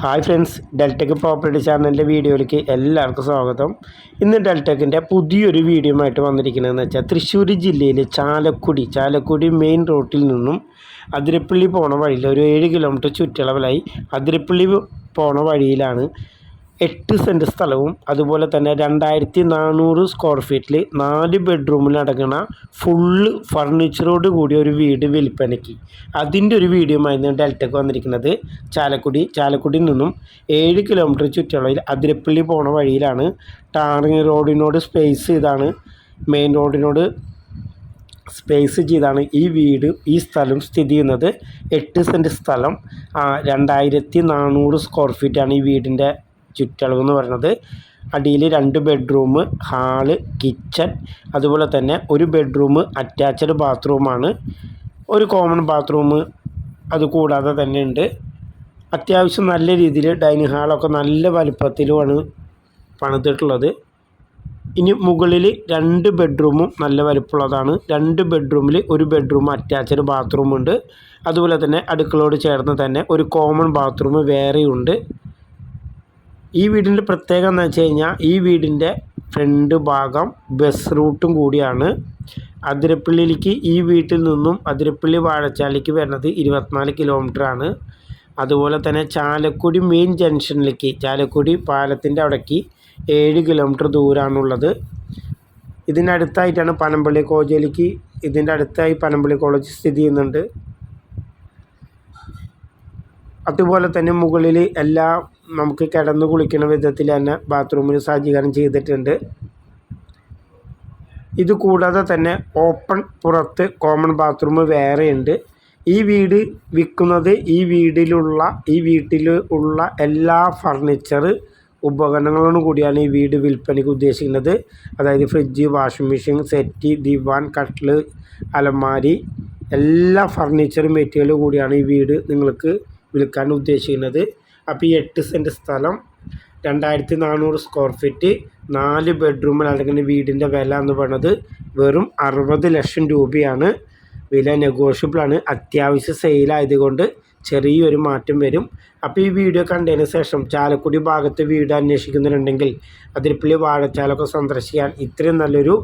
Hi friends Deltech property ചാനലിന്റെ വീഡിയോയിലേക്ക് എല്ലാവർക്കും സ്വാഗതം. ഇന്ന് ഡെൽടെക്കിന്റെ പുതിയൊരു വീഡിയോയുമായിട്ട് വന്നിരിക്കുന്നതെന്ന് വെച്ചാൽ തൃശ്ശൂർ ജില്ലയിലെ ചാലക്കുടി ചാലക്കുടി മെയിൻ റോട്ടിൽ നിന്നും അതിരപ്പള്ളി പോണ വഴിയിൽ ഒരു ഏഴ് കിലോമീറ്റർ ചുറ്റളവിലായി അതിരപ്പള്ളി പോണ വഴിയിലാണ് എട്ട് സെന്റ് സ്ഥലവും അതുപോലെ തന്നെ രണ്ടായിരത്തി നാനൂറ് സ്ക്വയർ ഫീറ്റിൽ നാല് ബെഡ്റൂമിലടങ്ങുന്ന ഫുള്ള് ഫർണിച്ചറോട് കൂടി ഒരു വീട് വിൽപ്പനയ്ക്ക്. അതിന്റെ ഒരു വീഡിയോ ആയിരുന്നു ഡെൽറ്റക്ക് വന്നിരിക്കുന്നത്. ചാലക്കുടി ചാലക്കുടിയിൽ നിന്നും ഏഴ് കിലോമീറ്റർ ചുറ്റളവിൽ അതിരപ്പള്ളി പോണ വഴിയിലാണ് ടാറിങ് റോഡിനോട് സ്പേസ് ചെയ്താണ് മെയിൻ റോഡിനോട് സ്പേസ് ചെയ്താണ് ഈ വീട് ഈ സ്ഥലം സ്ഥിതി ചെയ്യുന്നത്. എട്ട് സെന്റ് സ്ഥലം രണ്ടായിരത്തി നാനൂറ് സ്ക്വയർ ഫീറ്റാണ് ഈ വീടിന്റെ ചുറ്റളവ് എന്ന് പറയുന്നത് അടിയിൽ രണ്ട് ബെഡ്റൂം ഹാൾ കിച്ചൺ അതുപോലെ തന്നെ ഒരു ബെഡ്റൂം അറ്റാച്ച്ഡ് ബാത്റൂമാണ് ഒരു കോമൺ ബാത്റൂം അത് കൂടാതെ തന്നെ ഉണ്ട്. അത്യാവശ്യം നല്ല രീതിയിൽ ഡൈനിങ് ഹാളൊക്കെ നല്ല വലുപ്പത്തിലുമാണ് പണിതിട്ടുള്ളത്. ഇനി മുകളിൽ രണ്ട് ബെഡ്റൂമും നല്ല വലുപ്പമുള്ളതാണ്. രണ്ട് ബെഡ്റൂമിൽ ഒരു ബെഡ്റൂം അറ്റാച്ച്ഡ് ബാത്റൂമുണ്ട് അതുപോലെ തന്നെ അടുക്കളയോട് ചേർന്ന് തന്നെ ഒരു കോമൺ ബാത്റൂം വേറെയുണ്ട്. ഈ വീടിന്റെ പ്രത്യേകത എന്ന് വെച്ച് കഴിഞ്ഞാൽ ഈ വീടിന്റെ ഫ്രണ്ട് ഭാഗം ബസ് റൂട്ടും കൂടിയാണ്. അതിരപ്പള്ളിയിലേക്ക് ഈ വീട്ടിൽ നിന്നും അതിരപ്പള്ളി വാഴച്ചാലിലേക്ക് വരുന്നത് ഇരുപത്തിനാല് കിലോമീറ്ററാണ് അതുപോലെ തന്നെ ചാലക്കുടി മെയിൻ ജംഗ്ഷനിലേക്ക് ചാലക്കുടി പാലത്തിന്റെ അവിടേക്ക് ഏഴ് കിലോമീറ്റർ ദൂരമാണുള്ളത് ഇതിനടുത്തായിട്ടാണ് പനമ്പള്ളി കോളേജിലേക്ക് ഇതിന്റെ അടുത്തായി പനമ്പള്ളി കോളേജ് സ്ഥിതി ചെയ്യുന്നുണ്ട്. അതുപോലെ തന്നെ മുകളിൽ എല്ലാം നമുക്ക് കിടന്ന് കുളിക്കുന്ന വിധത്തിൽ തന്നെ ബാത്റൂമിൽ സജ്ജീകരണം ചെയ്തിട്ടുണ്ട്. ഇത് കൂടാതെ തന്നെ ഓപ്പൺ പുറത്ത് കോമൺ ബാത്റൂം വേറെയുണ്ട്. ഈ വീട് വിൽക്കുന്നത് ഈ വീടിലുള്ള ഈ വീട്ടിൽ ഉള്ള എല്ലാ ഫർണിച്ചർ ഉപകരണങ്ങളോടും കൂടിയാണ് ഈ വീട് വിൽപ്പനയ്ക്ക് ഉദ്ദേശിക്കുന്നത്. അതായത് ഫ്രിഡ്ജ് വാഷിംഗ് മെഷീൻ സെറ്റ് ദിവാൻ കട്ടിൽ അലമാരി എല്ലാ ഫർണിച്ചറും മെറ്റീരിയലും കൂടിയാണ് ഈ വീട് നിങ്ങൾക്ക് വിൽക്കാൻ ഉദ്ദേശിക്കുന്നത്. അപ്പോൾ ഈ എട്ട് സെന്റ് സ്ഥലം രണ്ടായിരത്തി നാനൂറ് സ്ക്വയർ ഫീറ്റ് നാല് ബെഡ്റൂമിൽ അടങ്ങുന്ന വീടിന്റെ വില എന്ന് പറയുന്നത് വെറും അറുപത് ലക്ഷം രൂപയാണ്. വില നെഗോഷ്യബിളാണ് അത്യാവശ്യ സെയിലായതുകൊണ്ട് ചെറിയൊരു മാറ്റം വരും. അപ്പോൾ ഈ വീഡിയോ കണ്ടതിന് ശേഷം ചാലക്കുടി ഭാഗത്ത് വീട് അന്വേഷിക്കുന്നുണ്ടെങ്കിൽ അതിരപ്പള്ളി വാഴച്ചാലൊക്കെ സന്ദർശിക്കാൻ ഇത്രയും നല്ലൊരു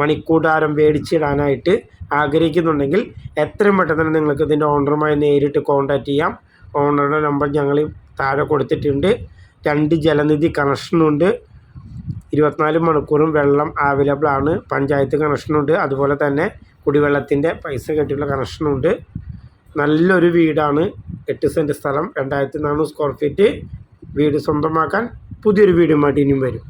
മണിക്കൂടാരം മേടിച്ചിടാനായിട്ട് ആഗ്രഹിക്കുന്നുണ്ടെങ്കിൽ എത്രയും പെട്ടെന്ന് നിങ്ങൾക്ക് ഇതിന്റെ ഓണറുമായി നേരിട്ട് കോൺടാക്റ്റ് ചെയ്യാം. ഓണറുടെ നമ്പർ ഞങ്ങൾ താഴെ കൊടുത്തിട്ടുണ്ട്. രണ്ട് ജലനിധി കണക്ഷനുണ്ട് ഇരുപത്തിനാല് മണിക്കൂറും വെള്ളം അവൈലബിൾ ആണ്. പഞ്ചായത്ത് കണക്ഷനുണ്ട് അതുപോലെ തന്നെ കുടിവെള്ളത്തിന്റെ പൈസ കെട്ടിയുള്ള കണക്ഷനുണ്ട് നല്ലൊരു വീടാണ്. എട്ട് സെന്റ് സ്ഥലം. രണ്ടായിരത്തി നാനൂറ് സ്ക്വയർ ഫീറ്റ് വീട് സ്വന്തമാക്കാൻ പുതിയൊരു വീടുമായിട്ട് ഇനിയും വരും.